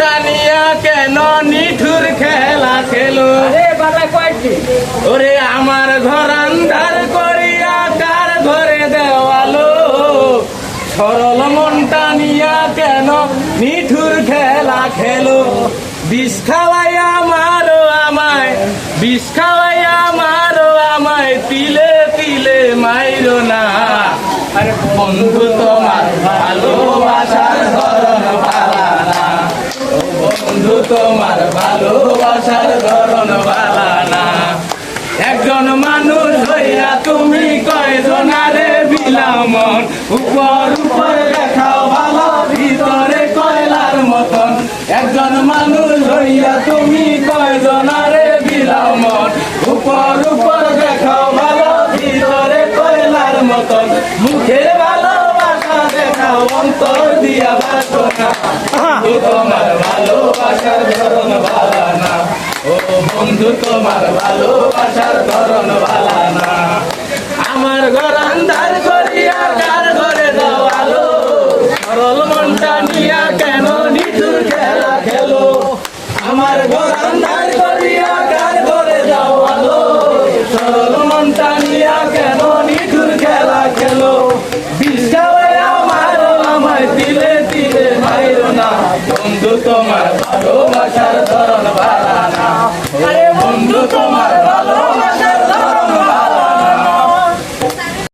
টানিয়া কেন নিঠুর খেলা খেলো? ওরে আমার ঘর আন্ধার করিয়া কার ঘরে দেওয়ালো? সরল মন টানিয়া কেন নিঠুর খেলা খেলো? বিষ খাওয়াইয়া মারো আমায়। বিষ খাওয়াইয়া মারো আমায়। তিলে তিলে মাইরো না। বন্ধু তোমার ভালোবাসা তোমার ভালোবাসার ধরন ভালা না। একজন মানুষ হইয়া তুমি কয়জনারে বিলামন উপর উপর দেখাও ভালো ভিতরে কয়লার মতন। একজন মানুষ হইয়া তুমি কয়জনারে বিলামন উপর উপর দেখাও ভালো ভিতরে কয়লার মতন। মুখে ভালোবাসা দেখাও অন্তর দিয়া বাসনা। ভালোবাসার ধরন বালানা। ও বন্ধু, তোমার ভালোবাসার ধরন বালানা। আমার ঘর আন্ধার করিয়া কার ঘরে দাও আলো সরল মনটা নিয়া কেন নিতুর খেলা খেলো? আমার ঘর আন্ধার করিয়া কার ঘরে দাও আলো সরল মনটা নিয়া কেন নিতুর খেলা খেলো? বিশ্বাস আমার আমায় দিলে দিলে মাইল না। বন্ধু, তোমার